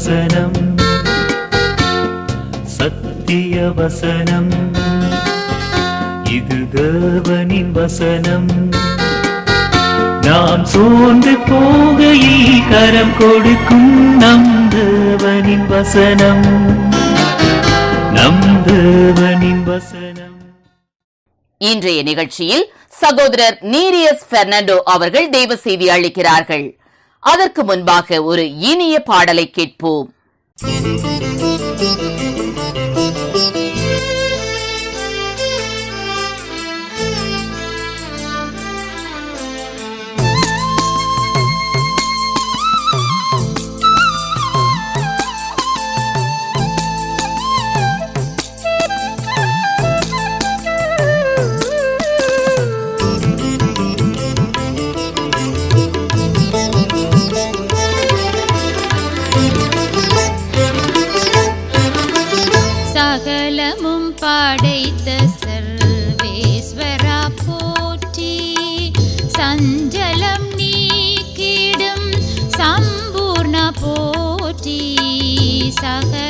வசனம். சத்திய வசனம். இது தேவனின் வசனம். நாம் சோர்ந்து போகையில் கரம் கொடுக்கும் நம் தேவனின் வசனம். நம் தேவனின் வசனம். இன்றைய நிகழ்ச்சியில் சகோதரர் நீரியஸ் பெர்னாண்டோ அவர்கள் தெய்வ செய்தி அளிக்கிறார்கள். அதற்கு முன்பாக ஒரு இனிய பாடலை கேட்போம். together.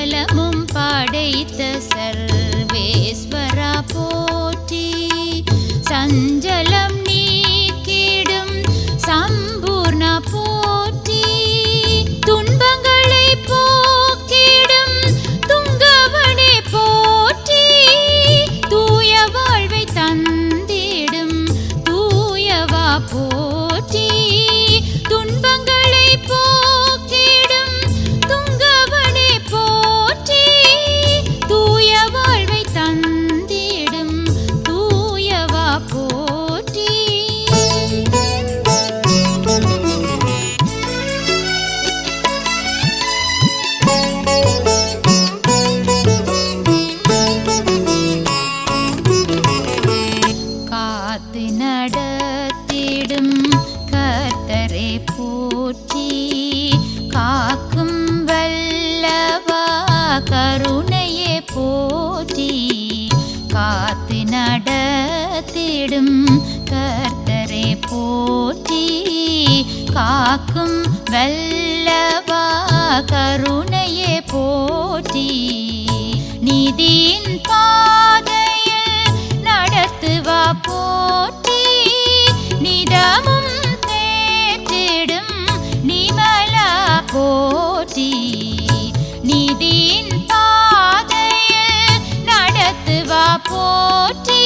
இயேசுவா போற்றி.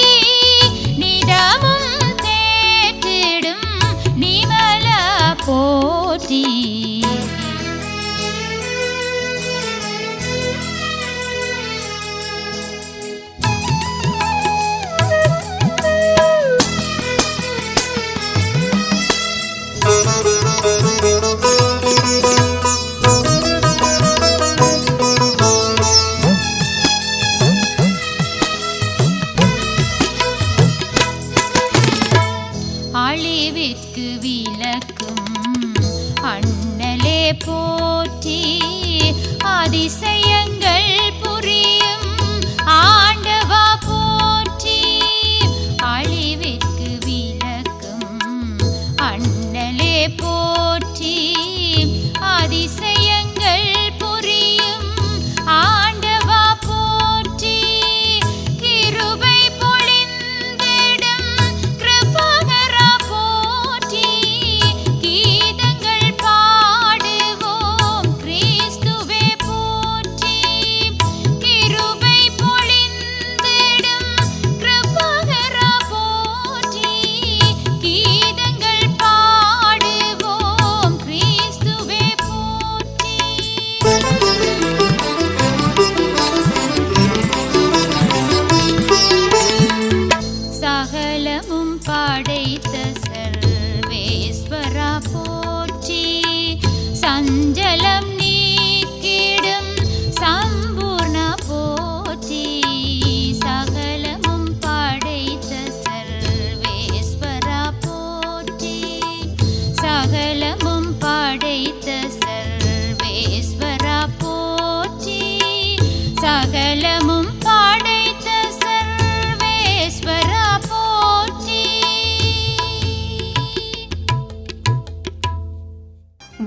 நிதமும் தேற்றிடும் நிமல போற்றி.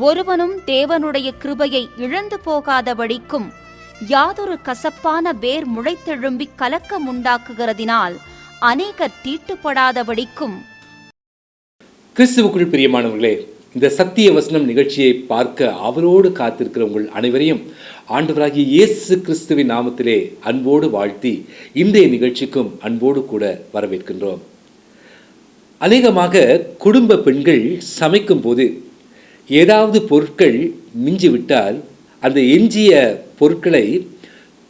ஒருவனும் தேவனுடைய கிருபையை இழந்து போகாதபடிக்கும் யாதொரு கசப்பான வேர் முளைத்தெழும்பி கலக்கம் உண்டாக்குகிறதினால் அநேகர் தீட்டுப்படாதபடிக்கும். கிறிஸ்துவுக்குள் பிரியமானவர்களே இந்த சத்திய வசனம் நிகழ்ச்சியை பார்க்க அவரோடு காத்திருக்கிற உங்கள் அனைவரையும் ஆண்டவராகிய இயேசு கிறிஸ்துவின் நாமத்திலே அன்போடு வாழ்த்தி இன்றைய நிகழ்ச்சிக்கும் அன்போடு கூட வரவேற்கின்றோம். அநேகமாக குடும்ப பெண்கள் சமைக்கும் போது ஏதாவது பொருட்கள் மிஞ்சி விட்டால் அந்த எஞ்சிய பொருட்களை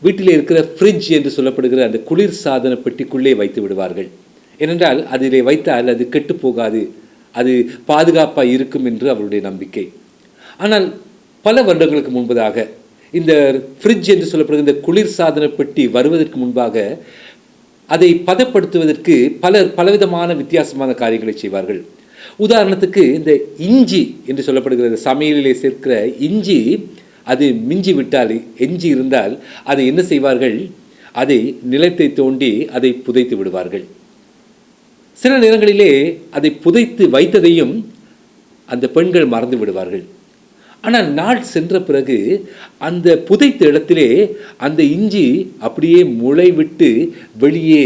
வீட்டில் இருக்கிற ஃப்ரிட்ஜ் என்று சொல்லப்படுகிற அந்த குளிர் சாதன பெட்டிக்குள்ளே வைத்து விடுவார்கள். ஏனென்றால் அதிலே வைத்தால் அது கெட்டு போகாது அது பாதுகாப்பாக இருக்கும் என்று அவருடைய நம்பிக்கை. ஆனால் பல வருடங்களுக்கு முன்பதாக இந்த ஃப்ரிட்ஜ் என்று சொல்லப்படுகிற இந்த குளிர் சாதன பெட்டி வருவதற்கு முன்பாக அதை பதப்படுத்துவதற்கு பலர் பலவிதமான வித்தியாசமான காரியங்களை செய்வார்கள். உதாரணத்துக்கு இந்த இஞ்சி என்று சொல்லப்படுகிற சமையலிலே சேர்க்கிற இஞ்சி அது மிஞ்சி விட்டால் எஞ்சி இருந்தால் அதை என்ன செய்வார்கள்? அதை நிலத்தை தோண்டி அதை புதைத்து விடுவார்கள். சில நேரங்களிலே அதை புதைத்து வைத்ததையும் அந்த பெண்கள் மறந்து விடுவார்கள். ஆனால் நாள் சென்ற பிறகு அந்த புதைத்த இடத்திலே அந்த இஞ்சி அப்படியே முளை விட்டு வெளியே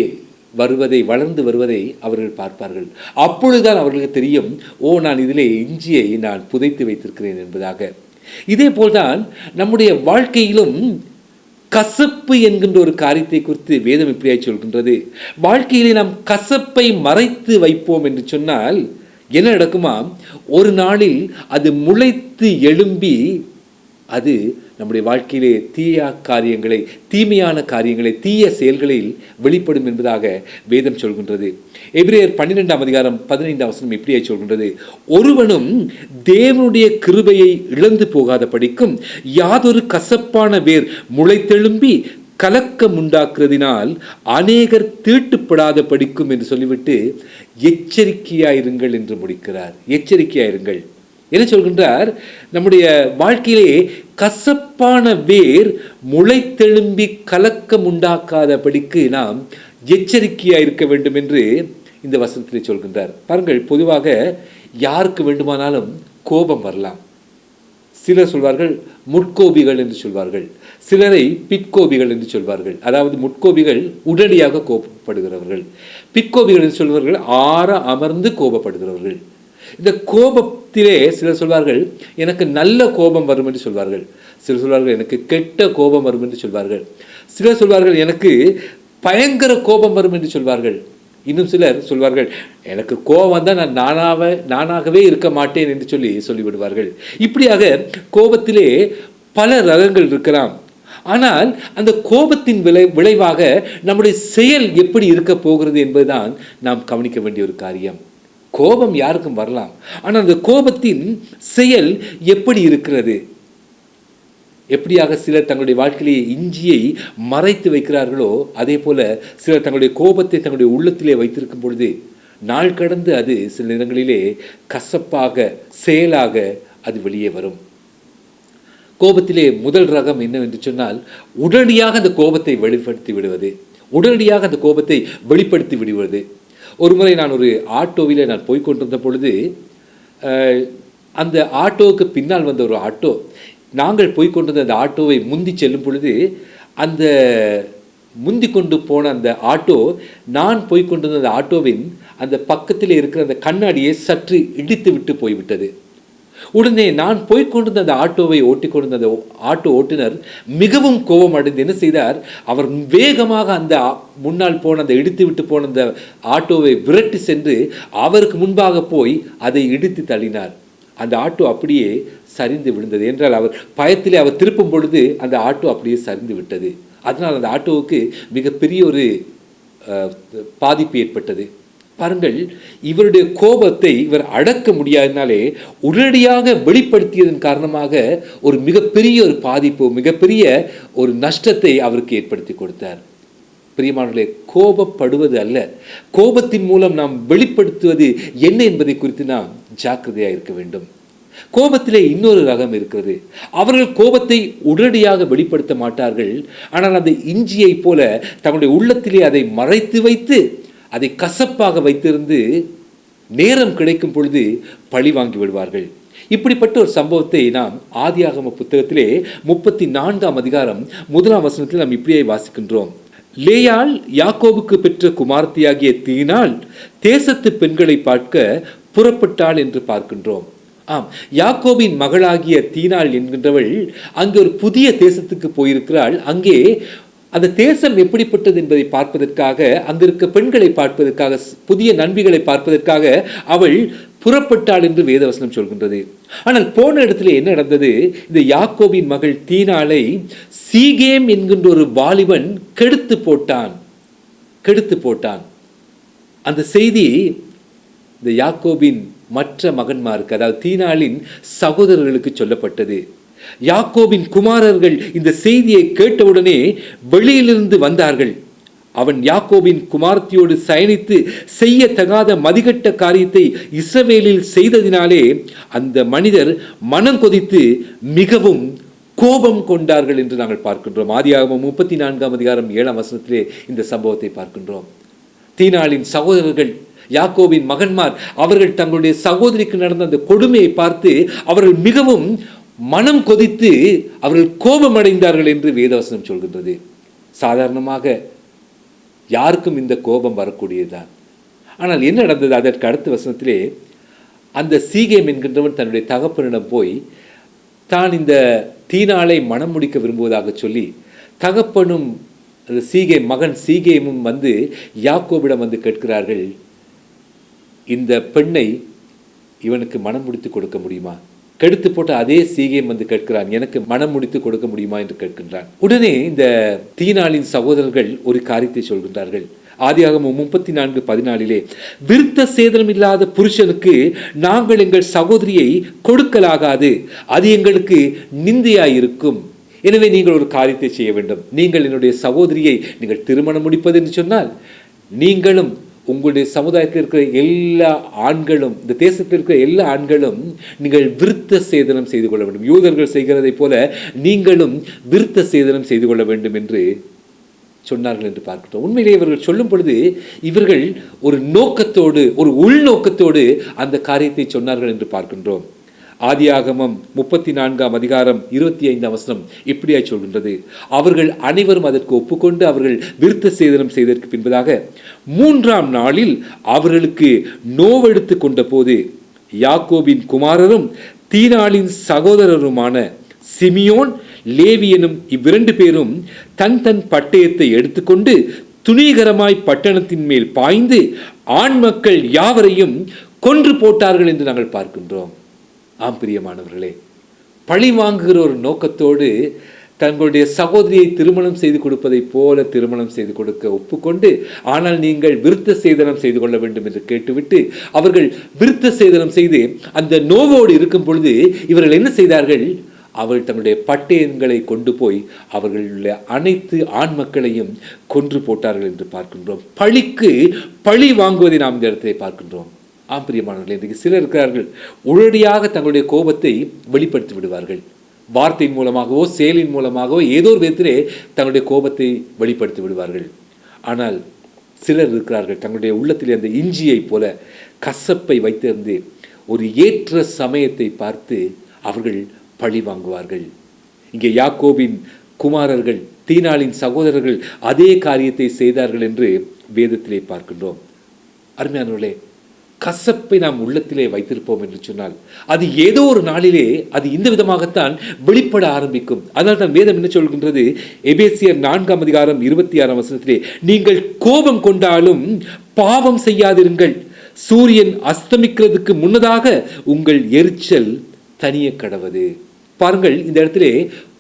வருவதை வளர்ந்து வருவதை அவர்கள் பார்ப்பார்கள். அப்பொழுதுதான் அவர்களுக்கு தெரியும் ஓ நான் இதிலே இஞ்சியை நான் புதைத்து வைத்திருக்கிறேன் என்பதாக. இதே போல்தான் நம்முடைய வாழ்க்கையிலும் கசப்பு என்கின்ற ஒரு காரியத்தை குறித்து வேதம் இப்படியாய் சொல்கின்றது. வாழ்க்கையிலே நாம் கசப்பை மறைத்து வைப்போம் என்று சொன்னால் என்ன நடக்குமா ஒரு நாளில் அது முளைத்து எழும்பி அது நம்முடைய வாழ்க்கையிலே தீய காரியங்களை தீமையான காரியங்களை தீய செயல்களில் வெளிப்படும் என்பதாக வேதம் சொல்கின்றது. எபிரேயர் பன்னிரெண்டாம் அதிகாரம் பதினைந்தாம் வசனம் இப்படியே சொல்கின்றது. ஒருவனும் தேவனுடைய கிருபையை இழந்து போகாத படிக்கும் யாதொரு கசப்பான வேர் முளைத்தெழும்பி கலக்கம் உண்டாக்குறதினால் அநேகர் தீட்டுப்படாத படிக்கும் என்று சொல்லிவிட்டு எச்சரிக்கையாயிருங்கள் என்று முடிக்கிறார். எச்சரிக்கையாயிருங்கள். என்ன சொல்கின்றார்? நம்முடைய வாழ்க்கையிலே கசப்பான வேர் முளைத்தெழும்பி கலக்கம் உண்டாக்காதபடிக்கு நாம் எச்சரிக்கையாக இருக்க வேண்டும் என்று இந்த வசனத்திலே சொல்கின்றார். பாருங்கள் பொதுவாக யாருக்கு வேண்டுமானாலும் கோபம் வரலாம். சிலர் சொல்வார்கள் முட்கோபிகள் என்று சொல்வார்கள். சிலரை பிற்கோபிகள் என்று சொல்வார்கள். அதாவது முட்கோபிகள் உடனடியாக கோபப்படுகிறவர்கள். பிற்கோபிகள் என்று சொல்வார்கள் ஆற அமர்ந்து கோபப்படுகிறவர்கள். இந்த கோபத்திலே சிலர் சொல்வார்கள் எனக்கு நல்ல கோபம் வரும் என்று சொல்வார்கள். சிலர் சொல்வார்கள் எனக்கு கெட்ட கோபம் வரும் என்று சொல்வார்கள். சிலர் சொல்வார்கள் எனக்கு பயங்கர கோபம் வரும் என்று சொல்வார்கள். இன்னும் சிலர் சொல்வார்கள் எனக்கு கோபம் வந்தால் நான் நானாக நானாகவே இருக்க மாட்டேன் என்று சொல்லி சொல்லிவிடுவார்கள். இப்படியாக கோபத்திலே பல ரகங்கள் இருக்கலாம். ஆனால் அந்த கோபத்தின் விளை விளைவாக நம்முடைய செயல் எப்படி இருக்க போகிறது என்பதுதான் நாம் கவனிக்க வேண்டிய ஒரு காரியம். கோபம் யாருக்கும் வரலாம். ஆனால் அந்த கோபத்தின் செயல் எப்படி இருக்கிறது? எப்படியாக சிலர் தங்களுடைய வாழ்க்கையிலே இஞ்சியை மறைத்து வைக்கிறார்களோ அதே போல சிலர் தங்களுடைய கோபத்தை தங்களுடைய உள்ளத்திலே வைத்திருக்கும் பொழுது நாள் கடந்து அது சில நேரங்களிலே கசப்பாக செயலாக அது வெளியே வரும். கோபத்திலே முதல் ரகம் என்னவென்று சொன்னால் உடனடியாக அந்த கோபத்தை வெளிப்படுத்தி விடுவது. உடனடியாக அந்த கோபத்தை வெளிப்படுத்தி விடுவது. ஒரு முறை நான் ஒரு ஆட்டோவில் நான் போய் கொண்டிருந்த பொழுது அந்த ஆட்டோவுக்கு பின்னால் வந்த ஒரு ஆட்டோ நாங்கள் போய் கொண்டிருந்த அந்த ஆட்டோவை முந்தி செல்லும் பொழுது அந்த முந்தி கொண்டு போன அந்த ஆட்டோ நான் போய் கொண்டிருந்த அந்த ஆட்டோவின் அந்த பக்கத்தில் இருக்கிற அந்த கண்ணாடியை சற்று இடித்து விட்டு போய்விட்டது. உடனே நான் போய் கொண்டிருந்த அந்த ஆட்டோவை ஓட்டிக்கொண்டிருந்த அந்த ஆட்டோ ஓட்டுநர் மிகவும் கோபம் அடைந்து என்ன செய்தார்? அவர் வேகமாக அந்த முன்னால் போன அந்த இடித்து விட்டு போன அந்த ஆட்டோவை விரட்டி சென்று அவருக்கு முன்பாக போய் அதை இடித்து தள்ளினார். அந்த ஆட்டோ அப்படியே சரிந்து விழுந்தது. என்றால் அவர் பயத்திலே அவர் திருப்பும் பொழுது அந்த ஆட்டோ அப்படியே சரிந்து விட்டது. அதனால் அந்த ஆட்டோவுக்கு மிகப்பெரிய ஒரு அஹ், பாதிப்பு ஏற்பட்டது. பாருங்கள் இவருடைய கோபத்தை இவர் அடக்க முடியாதனாலே உடனடியாக வெளிப்படுத்தியதன் காரணமாக ஒரு மிகப்பெரிய ஒரு பாதிப்பு மிகப்பெரிய ஒரு நஷ்டத்தை அவருக்கு ஏற்படுத்தி கொடுத்தார். பிரியமானவர்களே கோபப்படுவது அல்ல. கோபத்தின் மூலம் நாம் வெளிப்படுத்துவது என்ன என்பதை குறித்து நாம் ஜாக்கிரதையாக இருக்க வேண்டும். கோபத்திலே இன்னொரு ரகம் இருக்கிறது. அவர்கள் கோபத்தை உடனடியாக வெளிப்படுத்த மாட்டார்கள். ஆனால் அந்த இஞ்சியைப் போல தங்களுடைய உள்ளத்திலே அதை மறைத்து வைத்து அதை கசப்பாக வைத்திருந்து நேரம் கிடைக்கும் பொழுது பழி வாங்கி விடுவார்கள். இப்படிப்பட்ட ஒரு சம்பவத்தை நாம் ஆதியாகம புத்தகத்திலே முப்பத்தி நான்காம் அதிகாரம் முதலாம் வசனத்தில் நாம் இப்படியே வாசிக்கின்றோம். லேயாள் யாக்கோவுக்கு பெற்ற குமார்த்தியாகிய தீனால் தேசத்து பெண்களை பார்க்க புறப்பட்டாள் என்று பார்க்கின்றோம். ஆம் யாக்கோபின் மகளாகிய தீனாள் என்கின்றவள் அங்கே ஒரு புதிய தேசத்துக்கு போயிருக்கிறாள். அங்கே அந்த தேசம் எப்படிப்பட்டது என்பதை பார்ப்பதற்காக அங்கிருக்க பெண்களை பார்ப்பதற்காக புதிய நண்பிகளை பார்ப்பதற்காக அவள் புறப்பட்டாள் என்று வேதவசனம் சொல்கின்றது. ஆனால் போன இடத்துல என்ன நடந்தது? இந்த யாக்கோபின் மகள் தீனாளை சீகேம் என்கின்ற ஒரு வாலிபன் கெடுத்து போட்டான். கெடுத்து போட்டான். அந்த செய்தி இந்த யாக்கோபின் மற்ற மகன்மாருக்கு அதாவது தீனாளின் சகோதரர்களுக்கு சொல்லப்பட்டது. யாக்கோபின் குமாரர்கள் இந்த செய்தியை கேட்டவுடனே வெளியிலிருந்து வந்தார்கள். அவன் யாக்கோபின் குமார்த்தியோடு சயனித்து செய்யத்தகாத மதிகட்ட காரியத்தை இஸ்ரவேலில் செய்ததினாலே அந்த மனிதர் மனம் கொதித்து மிகவும் கோபம் கொண்டார்கள் என்று நாங்கள் பார்க்கின்றோம். ஆதியாகமம் முப்பத்தி நான்காம் அதிகாரம் ஏழாம் வசனத்திலே இந்த சம்பவத்தை பார்க்கின்றோம். தீனாளின் சகோதரர்கள் யாக்கோவின் மகன்மார் அவர்கள் தங்களுடைய சகோதரிக்கு நடந்த அந்த கொடுமையை பார்த்து அவர்கள் மிகவும் மனம் கொதித்து அவர்கள் கோபமடைந்தார்கள் என்று வேதவசனம் சொல்கின்றது. சாதாரணமாக யாருக்கும் இந்த கோபம் வரக்கூடியதுதான். ஆனால் என்ன நடந்தது? அதற்கு அடுத்த வசனத்திலே அந்த சீகேம் என்கின்றவன் தன்னுடைய தகப்பனிடம் போய் தான் இந்த தீனாளை மனம் முடிக்க விரும்புவதாக சொல்லி தகப்பனும் அந்த சீகே மகன் சீகேமும் வந்து யாக்கோபிடம் வந்து கேட்கிறார்கள் இந்த பெண்ணை இவனுக்கு மனம் முடித்து கொடுக்க முடியுமா? கெடுத்து போட்ட அதே சீகேம் வந்து கேட்கிறான். எனக்கு மனம் முடித்து கொடுக்க முடியுமா என்று கேட்கின்றான். உடனே இந்த தீனாளின் சகோதரர்கள் ஒரு காரியத்தை சொல்கின்றார்கள். ஆதியாகமும் முப்பத்தி நான்கு பதினாலிலே விருத்த சேதனம் இல்லாத புருஷனுக்கு நாங்கள் எங்கள் சகோதரியை கொடுக்கலாகாது. அது எங்களுக்கு நிந்தையாயிருக்கும். எனவே நீங்கள் ஒரு காரியத்தை செய்ய வேண்டும். நீங்கள் என்னுடைய சகோதரியை நீங்கள் திருமணம் முடிப்பது என்று சொன்னால் நீங்களும் உங்களுடைய சமுதாயத்தில் இருக்கிற எல்லா ஆண்களும் இந்த தேசத்தில் இருக்கிற எல்லா ஆண்களும் நீங்கள் விருத்த சேதனம் செய்து கொள்ள வேண்டும். யூதர்கள் செய்கிறதை போல நீங்களும் விருத்த சேதனம் செய்து கொள்ள வேண்டும் என்று சொன்னார்கள் என்று பார்க்கிறோம். உண்மையிலே இவர்கள் சொல்லும் பொழுது இவர்கள் ஒரு நோக்கத்தோடு ஒரு உள்நோக்கத்தோடு அந்த காரியத்தை சொன்னார்கள் என்று பார்க்கின்றோம். ஆதியாகமம் முப்பத்தி நான்காம் அதிகாரம் இருபத்தி ஐந்தாம் வசனம் இப்படியாய் சொல்கின்றது. அவர்கள் அனைவரும் அதற்கு ஒப்புக்கொண்டு அவர்கள் விருத்த சேதனம் செய்ததற்கு பின்பதாக மூன்றாம் நாளில் அவர்களுக்கு நோவெடுத்து கொண்ட போது யாக்கோபின் குமாரரும் தீனாளின் சகோதரருமான சிமியோன் லேவி எனும் இவ்விரண்டு பேரும் தன் தன் பட்டயத்தை எடுத்துக்கொண்டு துணிகரமாய் பட்டணத்தின் மேல் பாய்ந்து ஆண் மக்கள் யாவரையும் கொன்று போட்டார்கள் என்று நாங்கள் பார்க்கின்றோம். ஆம் பிரியமானவர்களே. பழி வாங்குகிற ஒரு நோக்கத்தோடு தங்களுடைய சகோதரியை திருமணம் செய்து கொடுப்பதைப் போல திருமணம் செய்து கொடுக்க ஒப்புக்கொண்டு ஆனால் நீங்கள் விருத்த சேதனம் செய்து கொள்ள வேண்டும் என்று கேட்டுவிட்டு அவர்கள் விருத்த சேதனம் செய்து அந்த நோவோடு இருக்கும் பொழுது இவர்கள் என்ன செய்தார்கள்? அவர்கள் தங்களுடைய பட்டயங்களை கொண்டு போய் அவர்களுடைய அனைத்து ஆண் மக்களையும் கொன்று போட்டார்கள் என்று பார்க்கின்றோம். பழிக்கு பழி வாங்குவதை நாம் இந்த இடத்தை பார்க்கின்றோம். ஆம் பிரியமானவர்களே இன்றைக்கு சிலர் இருக்கிறார்கள். உடனடியாக தங்களுடைய கோபத்தை வெளிப்படுத்தி விடுவார்கள். வார்த்தையின் மூலமாகவோ செயலின் மூலமாகவோ ஏதோ ஒரு விதத்திலே தங்களுடைய கோபத்தை வெளிப்படுத்தி விடுவார்கள். ஆனால் சிலர் இருக்கிறார்கள் தங்களுடைய உள்ளத்திலே அந்த இஞ்சியைப் போல கசப்பை வைத்திருந்து ஒரு ஏற்ற சமயத்தை பார்த்து அவர்கள் பழி வாங்குவார்கள். இங்கே யாக்கோபின் குமாரர்கள் தீனாளின் சகோதரர்கள் அதே காரியத்தை செய்தார்கள் என்று வேதத்திலே பார்க்கின்றோம். அருமையானவர்களே கசப்பை நாம் உள்ளத்திலே வைத்திருப்போம் என்று சொன்னால் அது ஏதோ ஒரு நாளிலே அது இந்த விதமாகத்தான் வெளிப்பட ஆரம்பிக்கும். அதனால் தான் வேதம் என்ன சொல்கின்றது? எபேசியர் நான்காம் அதிகாரம் இருபத்தி ஆறாம் வசனத்திலே நீங்கள் கோபம் கொண்டாலும் பாவம் செய்யாதிருங்கள். சூரியன் அஸ்தமிக்கிறதுக்கு முன்னதாக உங்கள் எரிச்சல் தனிய கடவது. பாருங்கள் இந்த இடத்திலே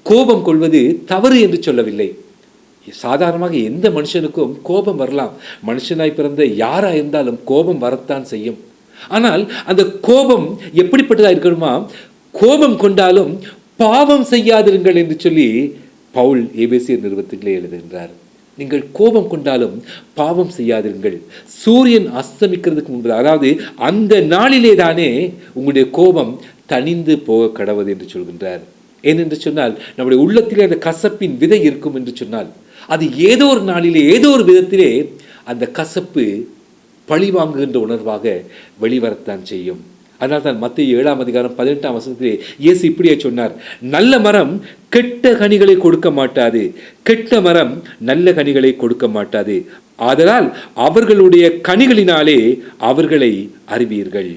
கோபம் கொள்வது தவறு என்று சொல்லவில்லை. சாதாரணமாக எந்த மனுஷனுக்கும் கோபம் வரலாம். மனுஷனாய் பிறந்த யாரா இருந்தாலும் கோபம் வரத்தான் செய்யும். ஆனால் அந்த கோபம் எப்படிப்பட்டதா இருக்கணுமா? கோபம் கொண்டாலும் பாவம் செய்யாதிருங்கள் என்று சொல்லி பவுல் ஏபிசிய நிறுவனத்திலே எழுதுகின்றார். நீங்கள் கோபம் கொண்டாலும் பாவம் செய்யாதிருங்கள். சூரியன் அஸ்தமிக்கிறதுக்கு முன்பு அதாவது அந்த நாளிலே தானே உங்களுடைய கோபம் தணிந்து போக கடவுது என்று சொல்கின்றார். ஏனென்று சொன்னால் நம்முடைய உள்ளத்திலே அந்த கசப்பின் விதை இருக்கும் என்று சொன்னால் அது ஏதோ ஒரு நாளிலே ஏதோ ஒரு விதத்திலே அந்த கசப்பு பழி வாங்குகின்ற உணர்வாக வெளிவரத்தான் செய்யும். அதனால் தான் மத்திய ஏழாம் அதிகாரம் பதினெட்டாம் வசனத்திலே இயேசு இப்படியே சொன்னார் நல்ல மரம் கெட்ட கனிகளை கொடுக்க மாட்டாது. கெட்ட மரம் நல்ல கனிகளை கொடுக்க மாட்டாது. ஆதலால் அவர்களுடைய கனிகளினாலே அவர்களை அறிவீர்கள்.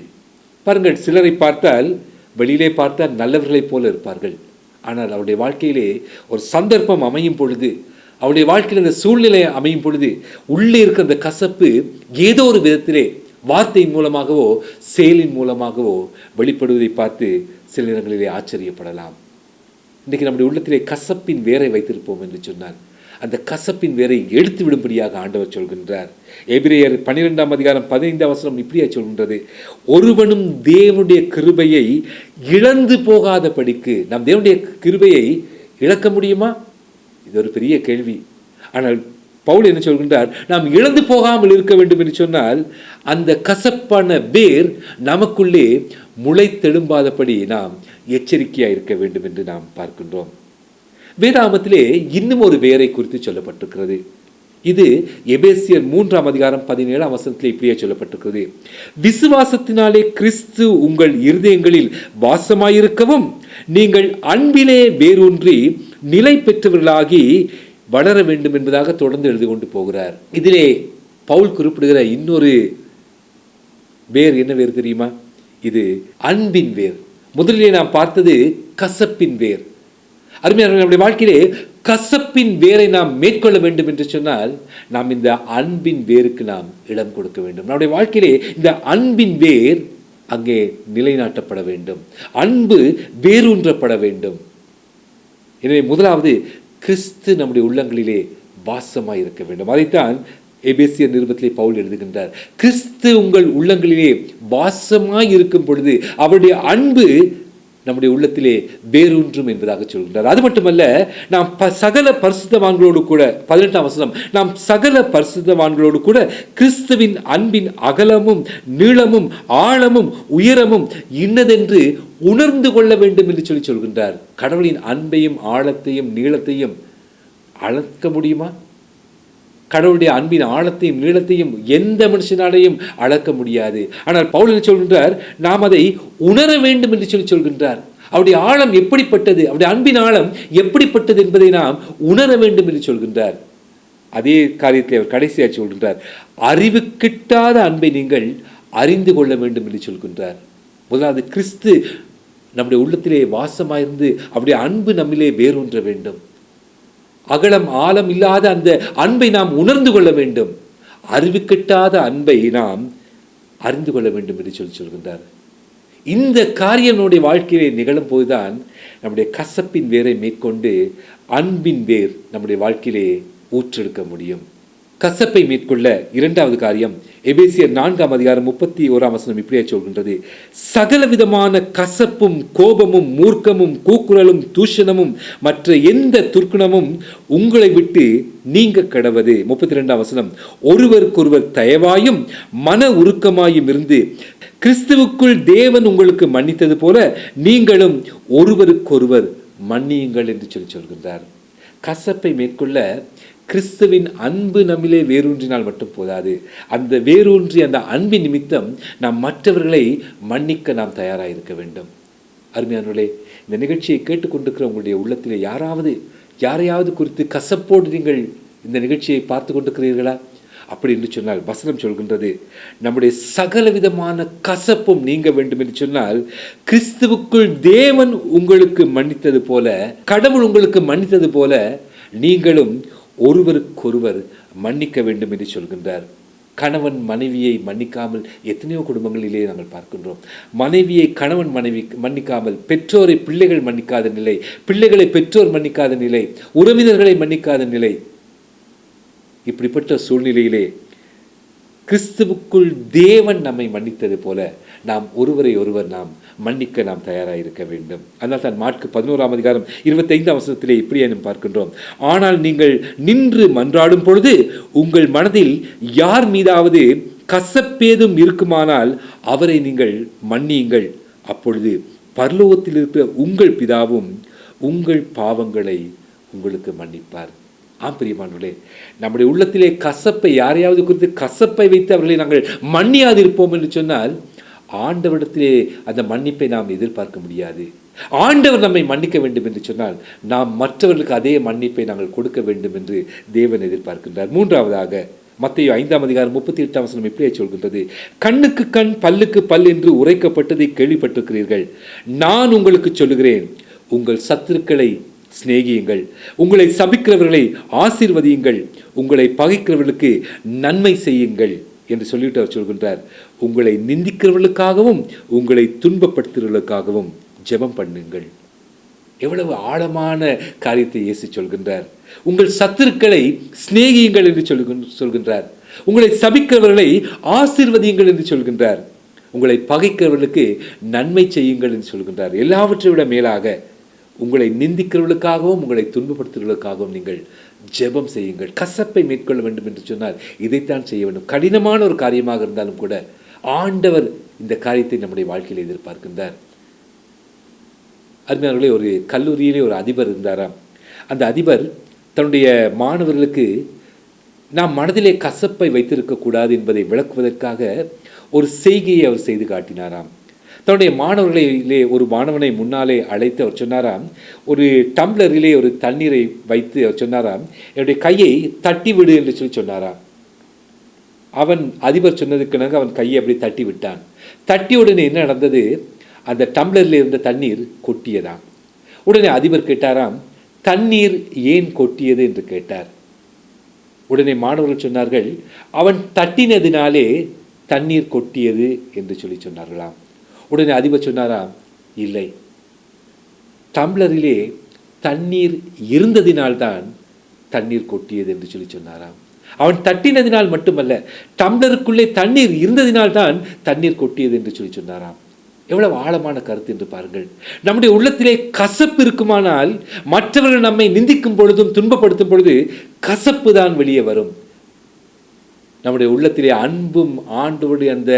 பாருங்கள் சிலரை பார்த்தால் வெளியிலே பார்த்தால் நல்லவர்களைப் போல இருப்பார்கள். ஆனால் அவருடைய வாழ்க்கையிலே ஒரு சந்தர்ப்பம் அமையும் பொழுது அவருடைய வாழ்க்கையில் இந்த சூழ்நிலை அமையும் பொழுது உள்ளே இருக்கிற அந்த கசப்பு ஏதோ ஒரு விதத்திலே வார்த்தையின் மூலமாகவோ செயலின் மூலமாகவோ வெளிப்படுவதை பார்த்து சில நேரங்களிலே ஆச்சரியப்படலாம். இன்றைக்கு நம்முடைய உள்ளத்திலே கசப்பின் வேரை வைத்திருப்போம் என்று சொன்னார் அந்த கசப்பின் வேரை எடுத்து விடும்படியாக ஆண்டவர் சொல்கின்றார். எபிரேயர் பன்னிரெண்டாம் அதிகாரம் பதினைந்தாம் வசனம் இப்படியா சொல்கின்றது. ஒருவனும் தேவனுடைய கிருபையை இழந்து போகாதபடிக்கு நாம் தேவனுடைய கிருபையை இழக்க முடியுமா? இது ஒரு பெரிய கேள்வி. ஆனால் பவுல் என்ன சொல்கின்றார்? நாம் இழந்து போகாமல் இருக்க வேண்டும் என்று சொன்னால் அந்த கசப்பான வேர் நமக்குள்ளே முளைத்தெழும்பாதபடி நாம் எச்சரிக்கையாக இருக்க வேண்டும் என்று நாம் பார்க்கின்றோம். வேதாமத்திலே இன்னும் ஒரு வேரை குறித்து சொல்லப்பட்டிருக்கிறது. இது எபேசியர் மூன்றாம் அதிகாரம் பதினேழாம் வசனத்திலே இப்படியே சொல்லப்பட்டிருக்கிறது. விசுவாசத்தினாலே கிறிஸ்து உங்கள் இருதயங்களில் வாசமாயிருக்கவும் நீங்கள் அன்பிலே வேரூன்றி நிலை பெற்றவர்களாகி வளர வேண்டும் என்பதாக தொடர்ந்து எழுதி கொண்டு போகிறார். இதிலே பவுல் குறிப்பிடுகிற இன்னொரு வேர் என்ன வேர் தெரியுமா? இது அன்பின் வேர். முதலிலே நாம் பார்த்தது கசப்பின் வேர். அருமையான நம்முடைய வாழ்க்கையிலே கசப்பின் வேரை நாம் மேற்கொள்ள வேண்டும் என்று சொன்னால் நாம் இந்த அன்பின் வேருக்கு நாம் இடம் கொடுக்க வேண்டும். நம்முடைய வாழ்க்கையிலே இந்த அன்பின் வேர் அங்கே நிலைநாட்டப்பட வேண்டும். அன்பு வேரூன்றப்பட வேண்டும். எனவே முதலாவது கிறிஸ்து நம்முடைய உள்ளங்களிலே வாசமாக இருக்க வேண்டும். அதைத்தான் எபேசிய நிருபத்திலே பவுல் எழுதுகின்றார். கிறிஸ்து உங்கள் உள்ளங்களிலே வாசமாய் இருக்கும் பொழுது அவருடைய அன்பு நம்முடைய உள்ளத்திலே வேரூன்றும் என்பதாக சொல்கின்றார். அது மட்டுமல்ல நாம் ப சகல பரிசுத்தவான்களோடு கூட பதினெட்டாம் வசனம் நாம் சகல பரிசுத்தவான்களோடு கூட கிறிஸ்துவின் அன்பின் அகலமும் நீளமும் ஆழமும் உயரமும் இன்னதென்று உணர்ந்து கொள்ள வேண்டும் என்று சொல்லி சொல்கின்றார். கடவுளின் அன்பையும் ஆழத்தையும் நீளத்தையும் அளக்க முடியுமா? கடவுளுடைய அன்பின் ஆழத்தையும் நீளத்தையும் எந்த மனுஷனாலையும் அளக்க முடியாது. ஆனால் பவுல் சொல்கின்றார்? நாம் அதை உணர வேண்டும் என்று சொல்லி சொல்கின்றார். அவருடைய ஆழம் எப்படிப்பட்டது? அவருடைய அன்பின் ஆழம் எப்படிப்பட்டது என்பதை நாம் உணர வேண்டும் என்று சொல்கின்றார். அதே காரியத்தை அவர் கடைசியாக சொல்கின்றார். அறிவு கிட்டாத அன்பை நீங்கள் அறிந்து கொள்ள வேண்டும் என்று சொல்கின்றார். முதலாவது கிறிஸ்து நம்முடைய உள்ளத்திலே வாசமாயிருந்து அவருடைய அன்பு நம்மிலே வேரூன்ற வேண்டும். அகலம் ஆழம் இல்லாத அந்த அன்பை நாம் உணர்ந்து கொள்ள வேண்டும். அறிவு கிட்டாத அன்பை நாம் அறிந்து கொள்ள வேண்டும் என்று சொல்லி சொல்கின்றார். இந்த காரியம் நம்முடைய வாழ்க்கையிலே நிகழும் போதுதான் நம்முடைய கசப்பின் வேரை மேற்கொண்டு அன்பின் வேர் நம்முடைய வாழ்க்கையிலே ஊற்றெடுக்க முடியும். கசப்பை மேற்கொள்ள இரண்டாவது காரியம் எபேசியர் நான்காம் அதிகாரம் முப்பத்தி ஓராம் வசனம் இப்படியே சொல்கின்றது. சகல விதமான கசப்பும் கோபமும் மூர்க்கமும் கூக்குரலும் தூஷணமும் மற்ற எந்த துர்க்குணமும் உங்களை விட்டு நீங்க கடவது. முப்பத்தி ரெண்டாம் வசனம். ஒருவருக்கொருவர் தயவாயும் மன உருக்கமாயும் இருந்து கிறிஸ்துவுக்குள் தேவன் உங்களுக்கு மன்னித்தது போல நீங்களும் ஒருவருக்கொருவர் மன்னியுங்கள் என்று சொல்லி சொல்கின்றார். கசப்பை மேற்கொள்ள கிறிஸ்துவின் அன்பு நம்மிலே வேரூன்றினால் மட்டும் போதாது. அந்த வேரூன்றி அந்த அன்பின் நிமித்தம் நாம் மற்றவர்களை மன்னிக்க நாம் தயாராக இருக்க வேண்டும். அருமையானவர்களே இந்த நிகழ்ச்சியை கேட்டுக்கொண்டிருக்கிற உங்களுடைய உள்ளத்தில் யாராவது யாரையாவது குறித்து கசப்போடு நீங்கள் இந்த நிகழ்ச்சியை பார்த்து கொண்டிருக்கிறீர்களா? அப்படி என்று சொன்னால் வசனம் சொல்கின்றது நம்முடைய சகல விதமான கசப்பும் நீங்க வேண்டும் என்று சொன்னால் கிறிஸ்துவுக்குள் தேவன் உங்களுக்கு மன்னித்தது போல கடவுள் உங்களுக்கு மன்னித்தது போல நீங்களும் ஒருவருக்கொருவர் மன்னிக்க வேண்டும் என்று சொல்கின்றார். கணவன் மனைவியை மன்னிக்காமல் எத்தனையோ குடும்பங்களிலே நாங்கள் பார்க்கின்றோம். மனைவியை கணவன் மனைவி மன்னிக்காமல் பெற்றோரை பிள்ளைகள் மன்னிக்காத நிலை பிள்ளைகளை பெற்றோர் மன்னிக்காத நிலை உறவினர்களை மன்னிக்காத நிலை இப்படிப்பட்ட சூழ்நிலையிலே கிறிஸ்துவுக்குள் தேவன் நம்மை மன்னித்தது போல நாம் ஒருவரை ஒருவர் நாம் மன்னிக்க நாம் தயாராக இருக்க வேண்டும். அதனால் தான் மார்க்கு பதினோராம் அதிகாரம் இருபத்தைந்தாம் வசனத்திலே இப்படியே நாம் பார்க்கின்றோம். ஆனால் நீங்கள் நின்று மன்றாடும் பொழுது உங்கள் மனதில் யார் மீதாவது கசப்பேதும் இருக்குமானால் அவரை நீங்கள் மன்னியுங்கள். அப்பொழுது பரலோகத்தில் இருக்கிற உங்கள் பிதாவும் உங்கள் பாவங்களை உங்களுக்கு மன்னிப்பார். ஆம் பிரியமானவர்களே நம்முடைய உள்ளத்திலே கசப்பை யாரையாவது குறித்து கசப்பை வைத்து அவர்களை நாங்கள் மன்னியாது இருப்போம் என்று சொன்னால் ஆண்டவரிடத்திலே அந்த மன்னிப்பை நாம் எதிர்பார்க்க முடியாது. ஆண்டவர் நம்மை மன்னிக்க வேண்டும் என்று சொன்னால் நாம் மற்றவர்களுக்கு அதே மன்னிப்பை நாங்கள் கொடுக்க வேண்டும் என்று தேவன் எதிர்பார்க்கின்றார். மூன்றாவதாக மத்திய ஐந்தாம் அதிகாரம் முப்பத்தி எட்டாம் வசனம் இப்படியே சொல்கின்றது. கண்ணுக்கு கண் பல்லுக்கு பல் என்று உரைக்கப்பட்டதை கேள்விப்பட்டிருக்கிறீர்கள். நான் உங்களுக்கு சொல்லுகிறேன் உங்கள் சத்துருக்களை சிநேகியுங்கள். உங்களை சபிக்கிறவர்களை ஆசீர்வதியுங்கள். உங்களை பகைக்கிறவர்களுக்கு நன்மை செய்யுங்கள் என்று சொல்லிட்டு அவர் சொல்கின்றார். உங்களை நிந்திக்கிறவர்களுக்காகவும் உங்களை துன்பப்படுத்துகிறவர்களுக்காகவும் ஜெபம் பண்ணுங்கள். எவ்வளவு ஆழமான காரியத்தை இயேசு சொல்கின்றார். உங்கள் சத்துருக்களை சிநேகியுங்கள் என்று சொல்கின் சொல்கின்றார். உங்களை சபிக்கிறவர்களை ஆசீர்வதியுங்கள் என்று சொல்கின்றார். உங்களை பகைக்கிறவர்களுக்கு நன்மை செய்யுங்கள் என்று சொல்கின்றார். எல்லாவற்றை விட மேலாக உங்களை நிந்திக்கிறவர்களுக்காகவும் உங்களை துன்பப்படுத்துகிறவர்களுக்காகவும் நீங்கள் ஜெபம் செய்யுங்கள். கசப்பை மேற்கொள்ள வேண்டும் என்று சொன்னால் இதைத்தான் செய்ய வேண்டும். கடினமான ஒரு காரியமாக இருந்தாலும் கூட ஆண்டவர் இந்த காரியத்தை நம்முடைய வாழ்க்கையில் எதிர்பார்க்கின்றார். அருமையானவர்களே ஒரு கல்லூரியிலே ஒரு அதிபர் இருந்தாராம். அந்த அதிபர் தன்னுடைய மாணவர்களுக்கு நாம் மனதிலே கசப்பை வைத்திருக்கக்கூடாது என்பதை விளக்குவதற்காக ஒரு செய்கையை அவர் செய்து காட்டினாராம். தன்னுடைய மாணவர்களிலே ஒரு மாணவனை முன்னாலே அழைத்து அவர் சொன்னாராம் ஒரு டம்ளரிலே ஒரு தண்ணீரை வைத்து அவர் சொன்னாராம் என்னுடைய கையை தட்டி விடு என்று சொல்லி சொன்னாராம். அவன் அதிபர் சொன்னதுக்கு அவன் கையை அப்படி தட்டி விட்டான் தட்டி உடனே என்ன நடந்தது? அந்த டம்ளரில் இருந்த தண்ணீர் கொட்டியதாம். உடனே அதிபர் கேட்டாராம் தண்ணீர் ஏன் கொட்டியது என்று கேட்டார். உடனே மாணவர்கள் சொன்னார்கள் அவன் தட்டினதினாலே தண்ணீர் கொட்டியது என்று சொல்லி சொன்னார்களாம். உடனே அதிபர் சொன்னாராம் இல்லை. டம்ளரிலே தண்ணீர் இருந்ததினால்தான் தண்ணீர் கொட்டியது என்று சொல்லி சொன்னாராம். அவன் தட்டினதினால் மட்டுமல்ல டம்ளருக்குள்ளே தண்ணீர் இருந்ததினால்தான் தண்ணீர் கொட்டியது என்று சொல்லி சொன்னாராம். எவ்வளவு ஆழமான கருத்து என்று பாருங்கள். நம்முடைய உள்ளத்திலே கசப்பு இருக்குமானால் மற்றவர்கள் நம்மை நிந்திக்கும் பொழுதும் துன்பப்படுத்தும் பொழுது கசப்பு தான் வெளியே வரும். நம்முடைய உள்ளத்திலே அன்பும் ஆண்டோடைய அந்த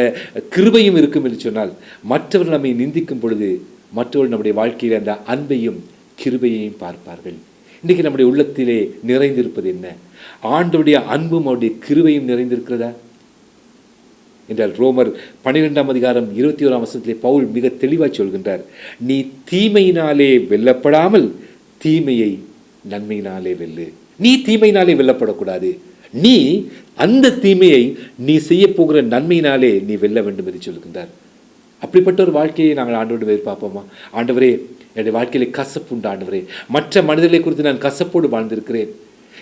கிருபையும் இருக்கும் என்று சொன்னால் மற்றவர்கள் நம்மை நிந்திக்கும் பொழுது மற்றவர்கள் நம்முடைய வாழ்க்கையில் அந்த அன்பையும் கிருபையையும் பார்ப்பார்கள். இன்றைக்கு நம்முடைய உள்ளத்திலே நிறைந்திருப்பது என்ன? ஆண்டோடைய அன்பும் அவருடைய கிருபையும் நிறைந்திருக்கிறதா? என்றால் ரோமர் பன்னிரெண்டாம் அதிகாரம் இருபத்தி ஓராம் வசனத்திலே பவுல் மிக தெளிவாக சொல்கின்றார் நீ தீமையினாலே வெல்லப்படாமல் தீமையை நன்மையினாலே வெல்லு. நீ தீமையினாலே வெல்லப்படக்கூடாது. நீ அந்த தீமையை நீ செய்ய போகிற நன்மையினாலே நீ வெல்ல வேண்டும் என்று சொல்கின்றார் அப்படிப்பட்ட ஒரு வாழ்க்கையை நாங்கள் ஆண்டோடு எதிர்பார்ப்போமா? ஆண்டவரே என்னுடைய வாழ்க்கையிலே கசப்பு உண்டு ஆண்டவரே. மற்ற மனிதர்களை குறித்து நான் கசப்போடு வாழ்ந்திருக்கிறேன்.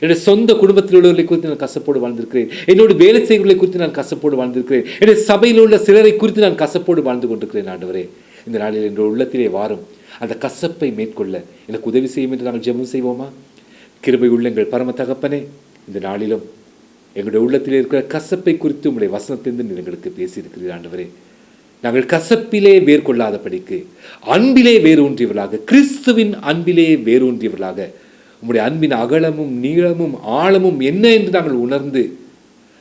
என்னுடைய சொந்த குடும்பத்தில் உள்ளவர்களை குறித்து நான் கசப்போடு வாழ்ந்திருக்கிறேன். என்னோட வேலை செய்கிறவர்களை குறித்து நான் கசப்போடு வாழ்ந்திருக்கிறேன். என்னுடைய சபையில் உள்ள சிலரை குறித்து நான் கசப்போடு வாழ்ந்து கொண்டிருக்கிறேன் ஆண்டவரே. இந்த நாளில் என்ற உள்ளத்திலே வாரும். அந்த கசப்பை மேற்கொள்ள எனக்கு உதவி செய்யும் என்று நாங்கள் ஜெபம் செய்வோமா? கிருபை உள்ளங்கள் பரம தகப்பனே இந்த நாளிலும் எங்களுடைய உள்ளத்தில் இருக்கிற கசப்பை குறித்து உங்களுடைய வசனத்திலிருந்து நீர் எங்களுக்கு பேசியிருக்கிறீர் ஆண்டவரே. நாங்கள் கசப்பிலே வேர்கொள்ளாதபடிக்கு அன்பிலே வேரூன்றியவர்களாக கிறிஸ்துவின் அன்பிலே வேரூன்றியவர்களாக உங்களுடைய அன்பின் அகலமும் நீளமும் ஆழமும் என்ன என்று நாங்கள் உணர்ந்து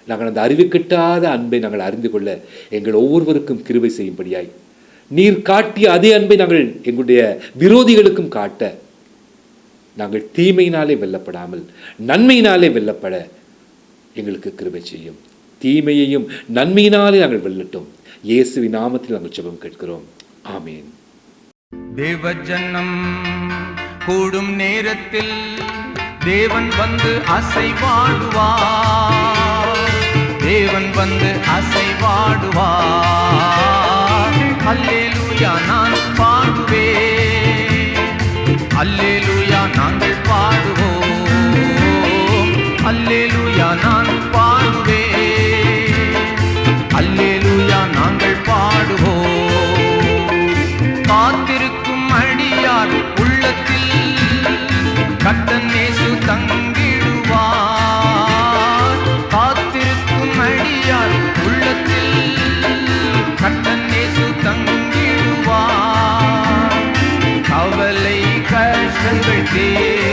நாங்கள் அந்த அறிவு கிட்டாத அன்பை நாங்கள் அறிந்து கொள்ள எங்கள் ஒவ்வொருவருக்கும் கிருபை செய்யும்படியாய் நீர் காட்டிய அதே அன்பை நாங்கள் எங்களுடைய விரோதிகளுக்கும் காட்ட நாங்கள் தீமையினாலே வெல்லப்படாமல் நன்மையினாலே வெல்லப்பட எங்களுக்கு கிருபை செய்யும். தீமையையும் நன்மையினாலே நாங்கள் வெல்லட்டும். இயேசுவின் நாமத்தில் நாங்கள் ஜெபம் கேட்கிறோம். ஆமீன். தேவஜனம் கூடும் நேரத்தில் தேவன் வந்து அசைவாடுவார். தேவன் வந்து அசைவாடுவார். அல்லேலூயா நான் பாடுவேன். அல்லேலூயா நாங்கள் பாடுவோம். அல்லேலூயா நான் பாடுவேன். அல்லேலூயா நாங்கள் பாடுவோம். காத்திருக்கும் அடியார் உள்ளத்தில் கத்தன் இயேசு தங்கிடுவார். காத்திருக்கும் அடியார் உள்ளத்தில் கத்தன் இயேசு தங்கிடுவார். கவலை கஷ்டங்கள் தேர்ந்திடும்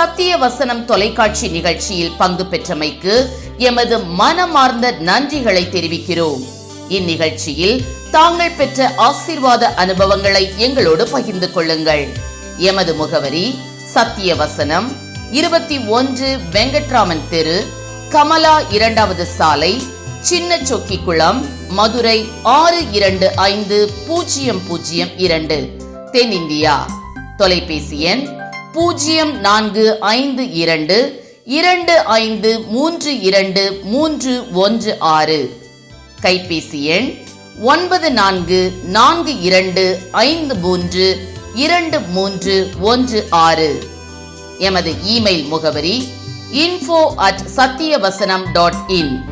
சத்திய வசனம் தொலைக்காட்சி நிகழ்ச்சியில் பங்கு பெற்றமைக்கு எமது மனமார்ந்த நன்றிகளை தெரிவிக்கிறோம். இந்நிகழ்ச்சியில் தாங்கள் பெற்ற ஆசீர்வாத அனுபவங்களை எங்களோடு பகிர்ந்து கொள்ளுங்கள். எமது முகவரி சத்திய வசனம் இருபத்தி ஒன்று வெங்கட்ராமன் தெரு கமலா இரண்டாவது சாலை சின்ன சொக்கிக்குளம் மதுரை ஆறு இரண்டு ஐந்து பூஜ்ஜியம் பூஜ்ஜியம் இரண்டு தென்னிந்தியா. தொலைபேசி எண் பூஜ்ஜியம் நான்கு ஐந்து இரண்டு இரண்டு ஐந்து மூன்று இரண்டு மூன்று ஒன்று ஆறு. கைபேசி எண் ஒன்பது நான்கு நான்கு இரண்டு ஐந்து மூன்று இரண்டு மூன்று ஒன்று ஆறு. எமது இமெயில் முகவரி info at Sathiyavasanam dot in